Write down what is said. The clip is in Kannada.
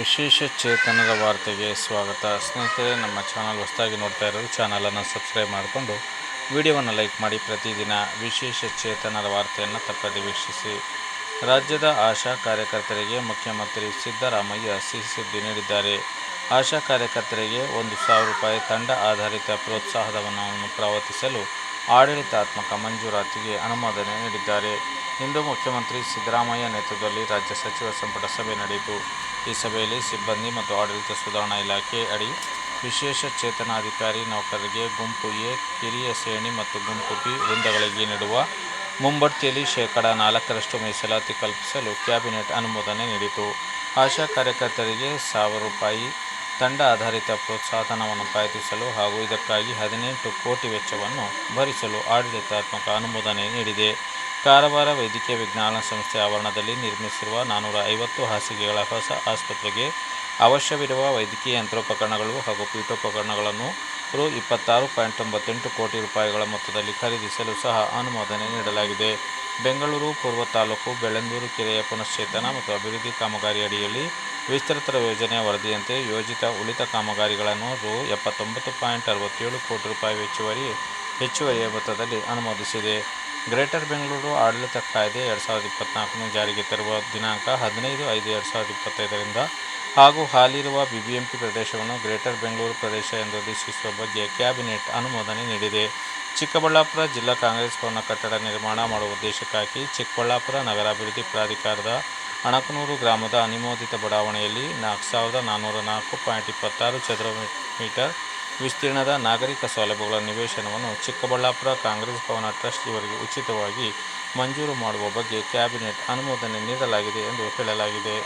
ವಿಶೇಷ ಚೇತನದ ವಾರ್ತೆಗೆ ಸ್ವಾಗತ. ಸ್ನೇಹಿತರೆ, ನಮ್ಮ ಚಾನಲ್ ಹೊಸದಾಗಿ ನೋಡ್ತಾ ಇರೋರು ಚಾನಲನ್ನು ಸಬ್ಸ್ಕ್ರೈಬ್ ಮಾಡಿಕೊಂಡು ವಿಡಿಯೋವನ್ನು ಲೈಕ್ ಮಾಡಿ. ಪ್ರತಿದಿನ ವಿಶೇಷ ಚೇತನದ ವಾರ್ತೆಯನ್ನು ತಪ್ಪದೆ ವೀಕ್ಷಿಸಿ. ರಾಜ್ಯದ ಆಶಾ ಕಾರ್ಯಕರ್ತರಿಗೆ ಮುಖ್ಯಮಂತ್ರಿ ಸಿದ್ದರಾಮಯ್ಯ ಸಿಹಿ ಸುದ್ದಿ ನೀಡಿದ್ದಾರೆ. ಆಶಾ ಕಾರ್ಯಕರ್ತರಿಗೆ ಒಂದು ಸಾವಿರ ರೂಪಾಯಿ ತಂಡ ಆಧಾರಿತ ಪ್ರೋತ್ಸಾಹಧನವನ್ನು ಪಾವತಿಸಲು ಆಡಳಿತಾತ್ಮಕ ಮಂಜೂರಾತಿಗೆ ಅನುಮೋದನೆ ನೀಡಿದ್ದಾರೆ. ಇಂದು ಮುಖ್ಯಮಂತ್ರಿ ಸಿದ್ದರಾಮಯ್ಯ ನೇತೃತ್ವದಲ್ಲಿ ರಾಜ್ಯ ಸಚಿವ ಸಂಪುಟ ಸಭೆ ನಡೆಯಿತು. ಈ ಸಭೆಯಲ್ಲಿ ಸಿಬ್ಬಂದಿ ಮತ್ತು ಆಡಳಿತ ಸುಧಾರಣಾ ಇಲಾಖೆ ಅಡಿ ವಿಶೇಷ ಚೇತನಾಧಿಕಾರಿ ನೌಕರರಿಗೆ ಗುಂಪು ಎ, ಕಿರಿಯ ಶ್ರೇಣಿ ಮತ್ತು ಗುಂಪು ಬಿ ವೃಂದಗಳಿಗೆ ನೀಡುವ ಮುಂಬಡ್ತಿಯಲ್ಲಿ ಶೇಕಡ ನಾಲ್ಕರಷ್ಟು ಮೀಸಲಾತಿ ಕಲ್ಪಿಸಲು ಕ್ಯಾಬಿನೆಟ್ ಅನುಮೋದನೆ ನೀಡಿತು. ಆಶಾ ಕಾರ್ಯಕರ್ತರಿಗೆ ಸಾವಿರ ರೂಪಾಯಿ ತಂಡ ಆಧಾರಿತ ಪ್ರೋತ್ಸಾಹನವನ್ನು ಪಾವತಿಸಲು ಹಾಗೂ ಇದಕ್ಕಾಗಿ ಹದಿನೆಂಟು ಕೋಟಿ ವೆಚ್ಚವನ್ನು ಭರಿಸಲು ಆಡಳಿತಾತ್ಮಕ ಅನುಮೋದನೆ ನೀಡಿದೆ. ಕಾರವಾರ ವೈದ್ಯಕೀಯ ವಿಜ್ಞಾನ ಸಂಸ್ಥೆ ಆವರಣದಲ್ಲಿ ನಿರ್ಮಿಸಿರುವ ನಾನ್ನೂರ ಐವತ್ತು ಹಾಸಿಗೆಗಳ ಹೊಸ ಆಸ್ಪತ್ರೆಗೆ ಅವಶ್ಯವಿರುವ ವೈದ್ಯಕೀಯ ಯಂತ್ರೋಪಕರಣಗಳು ಹಾಗೂ ಪೀಠೋಪಕರಣಗಳನ್ನು ರು ಇಪ್ಪತ್ತಾರು ಪಾಯಿಂಟ್ ತೊಂಬತ್ತೆಂಟು ಕೋಟಿ ರೂಪಾಯಿಗಳ ಮೊತ್ತದಲ್ಲಿ ಖರೀದಿಸಲು ಸಹ ಅನುಮೋದನೆ ನೀಡಲಾಗಿದೆ. ಬೆಂಗಳೂರು, ಪೂರ್ವ ತಾಲೂಕು ಬೆಳಂದೂರು ಕೆರೆಯ ಪುನಶ್ಚೇತನ ಮತ್ತು ಅಭಿವೃದ್ಧಿ ಕಾಮಗಾರಿ ಅಡಿಯಲ್ಲಿ ವಿಸ್ತೃತ ಯೋಜನೆಯ ವರದಿಯಂತೆ ಯೋಜಿತ ಉಳಿತ ಕಾಮಗಾರಿಗಳನ್ನು ರು ಎಪ್ಪತ್ತೊಂಬತ್ತು ಪಾಯಿಂಟ್ ಅರವತ್ತೇಳು ಕೋಟಿ ರೂಪಾಯಿ ಹೆಚ್ಚುವರಿ ಹೆಚ್ಚುವರಿಯ ಮೊತ್ತದಲ್ಲಿ ಅನುಮೋದಿಸಿದೆ. ಗ್ರೇಟರ್ ಬೆಂಗಳೂರು ಆಡಳಿತ ಕಾಯ್ದೆ ಎರಡು ಸಾವಿರದ ಇಪ್ಪತ್ನಾಲ್ಕನ್ನು ಜಾರಿಗೆ ತರುವ ದಿನಾಂಕ ಹದಿನೈದು ಐದು ಎರಡು ಸಾವಿರದ ಇಪ್ಪತ್ತೈದರಿಂದ ಹಾಗೂ ಹಾಲಿರುವ ಬಿಬಿಎಂಪಿ ಪ್ರದೇಶವನ್ನು ಗ್ರೇಟರ್ ಬೆಂಗಳೂರು ಪ್ರದೇಶ ಎಂದು ಘೋಷಿಸುವ ಬಗ್ಗೆ ಕ್ಯಾಬಿನೆಟ್ ಅನುಮೋದನೆ ನೀಡಿದೆ. ಚಿಕ್ಕಬಳ್ಳಾಪುರ ಜಿಲ್ಲಾ ಕಾಂಗ್ರೆಸ್ ಭವನ ಕಟ್ಟಡ ನಿರ್ಮಾಣ ಮಾಡುವ ಉದ್ದೇಶಕ್ಕಾಗಿ ಚಿಕ್ಕಬಳ್ಳಾಪುರ ನಗರಾಭಿವೃದ್ಧಿ ಪ್ರಾಧಿಕಾರದ ಅಣಕನೂರು ಗ್ರಾಮದ ಅನುಮೋದಿತ ಬಡಾವಣೆಯಲ್ಲಿ ನಾಲ್ಕು ಸಾವಿರದ ನಾನ್ನೂರ ನಾಲ್ಕು ಪಾಯಿಂಟ್ ಇಪ್ಪತ್ತಾರು ಚದರ ಮೀಟರ್ ವಿಸ್ತೀರ್ಣದ ನಾಗರಿಕ ಸೌಲಭ್ಯಗಳ ನಿವೇಶನವನ್ನು ಚಿಕ್ಕಬಳ್ಳಾಪುರ ಕಾಂಗ್ರೆಸ್ ಭವನ ಟ್ರಸ್ಟ್ ಇವರಿಗೆ ಉಚಿತವಾಗಿ ಮಂಜೂರು ಮಾಡುವ ಬಗ್ಗೆ ಕ್ಯಾಬಿನೆಟ್ ಅನುಮೋದನೆ ನೀಡಲಾಗಿದೆ ಎಂದು ಹೇಳಲಾಗಿದೆ.